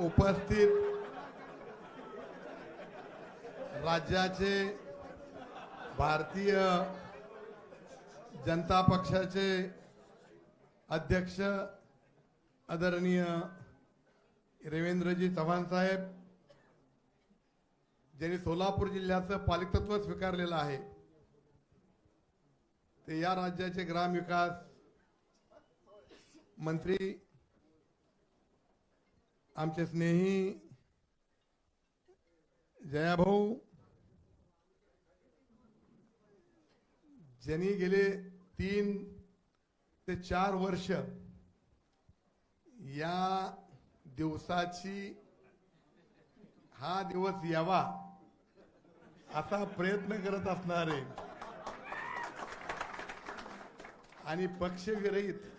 उपस्थित राज्याचे भारतीय जनता पक्षाचे अध्यक्ष आदरणीय रवींद्रजी चव्हाण साहेब ज्यांनी सोलापूर जिल्ह्याचं पालिकत्व स्वीकारलेलं आहे ते या राज्याचे ग्रामविकास मंत्री आमचे स्नेही जयाभाऊ ज्यांनी गेले तीन ते चार वर्ष या दिवसाची हा दिवस यावा असा प्रयत्न करत असणारे आणि पक्षविरहित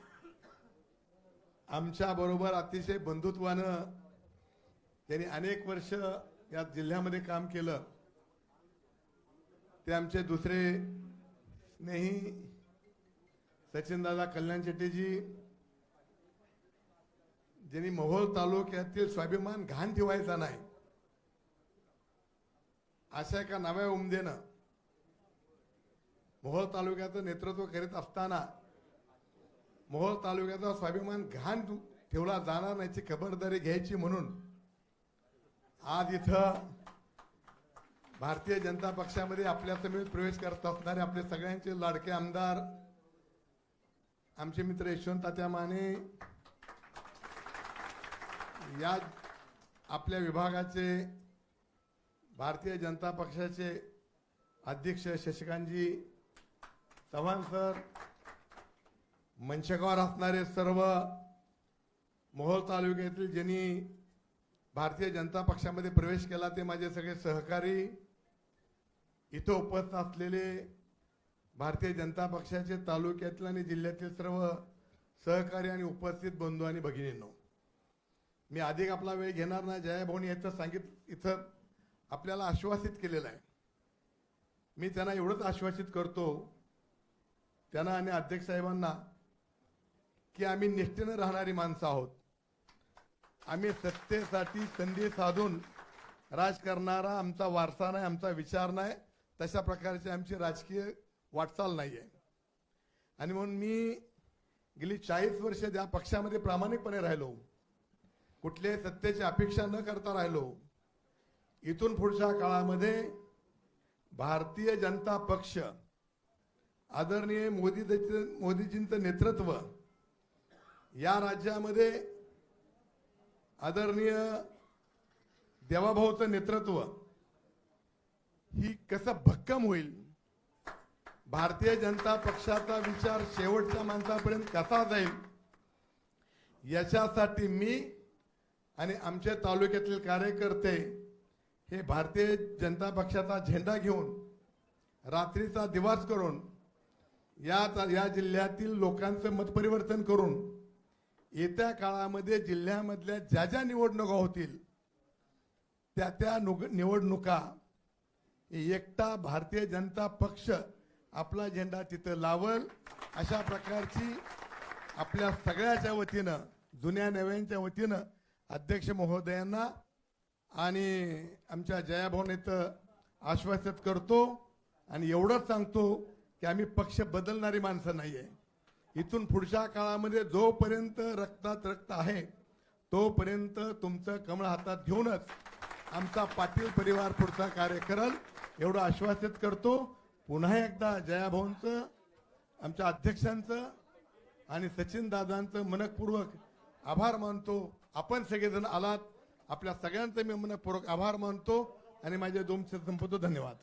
आमच्या बरोबर अतिशय बंधुत्वानं त्यांनी अनेक वर्ष या जिल्ह्यामध्ये काम केलं. ते आमचे दुसरे स्नेही सचिनदादा कल्याण शेट्टीजी ज्यांनी मोहोळ तालुक्यातील स्वाभिमान घाण ठेवायचा नाही अशा एका नव्या उमदेनं मोहोळ तालुक्याचं नेतृत्व करीत असताना मोहोळ तालुक्याचा स्वाभिमान घाण ठेवला जाणार नाहीची खबरदारी घ्यायची म्हणून. आज इथं भारतीय जनता पक्षामध्ये आपल्या समेत प्रवेश करत असणारे आपले सगळ्यांचे लाडके आमदार आमचे मित्र यशवंत तात्या माने या आपल्या विभागाचे भारतीय जनता पक्षाचे अध्यक्ष शशिकांतजी चव्हाण सर मंचकावर असणारे सर्व मोहोळ तालुक्यातील ज्यांनी भारतीय जनता पक्षामध्ये प्रवेश केला ते माझे सगळे सहकारी इथं उपस्थित असलेले भारतीय जनता पक्षाचे तालुक्यातील आणि जिल्ह्यातील सर्व सहकारी आणि उपस्थित बंधू आणि भगिनींनो मी अधिक आपला वेळ घेणार नाही. जयाभाऊनी याचं सांगित इथं आपल्याला आश्वासित केलेलं आहे. मी त्यांना एवढंच आश्वासित करतो. त्यांना आणि अध्यक्ष साहेबांना की आम्ही निष्ठेनं राहणारी माणसं आहोत. आम्ही सत्तेसाठी संधी साधून राज करणारा आमचा वारसा नाही आमचा विचार नाही तशा प्रकारची आमची राजकीय वाटचाल नाही आहे आणि म्हणून मी गेली चाळीस वर्ष त्या पक्षामध्ये प्रामाणिकपणे राहिलो कुठल्याही सत्तेची अपेक्षा न करता राहिलो इथून पुढच्या काळामध्ये भारतीय जनता पक्ष आदरणीय मोदी मोदीजींचं नेतृत्व या राज्यामध्ये आदरणीय देवाभाऊचं नेतृत्व ही कसं भक्कम होईल? भारतीय जनता पक्षाचा विचार शेवटच्या माणसापर्यंत कसा जाईल? याच्यासाठी मी आणि आमच्या तालुक्यातील कार्यकर्ते हे भारतीय जनता पक्षाचा झेंडा घेऊन रात्रीचा दिवास करून या या जिल्ह्यातील लोकांचं मतपरिवर्तन करून येत्या काळामध्ये जिल्ह्यामधल्या ज्या ज्या निवडणुका होतील त्या त्या निवडणुका एकटा भारतीय जनता पक्ष आपला झेंडा तिथं लावल अशा प्रकारची आपल्या सगळ्याच्या वतीनं जुन्या नव्यांच्या वतीनं अध्यक्ष महोदयांना आणि आमच्या जयाभाऊन इथं आश्वासित करतो आणि एवढंच सांगतो की आम्ही पक्ष बदलणारी माणसं नाही आहे इथून पुढच्या काळामध्ये जोपर्यंत रक्तात रक्त आहे तोपर्यंत तुमचं कमळ हातात घेऊनच आमचा पाटील परिवार पुढचा कार्य करल. एवढं आश्वासित करतो. पुन्हा एकदा जयाभाऊंचं आमच्या अध्यक्षांचं आणि सचिन दादांचं मनपूर्वक आभार मानतो. आपण सगळेजण आलात. आपल्या सगळ्यांचं मी मनपूर्वक आभार मानतो. आणि माझे दोन संपतो धन्यवाद.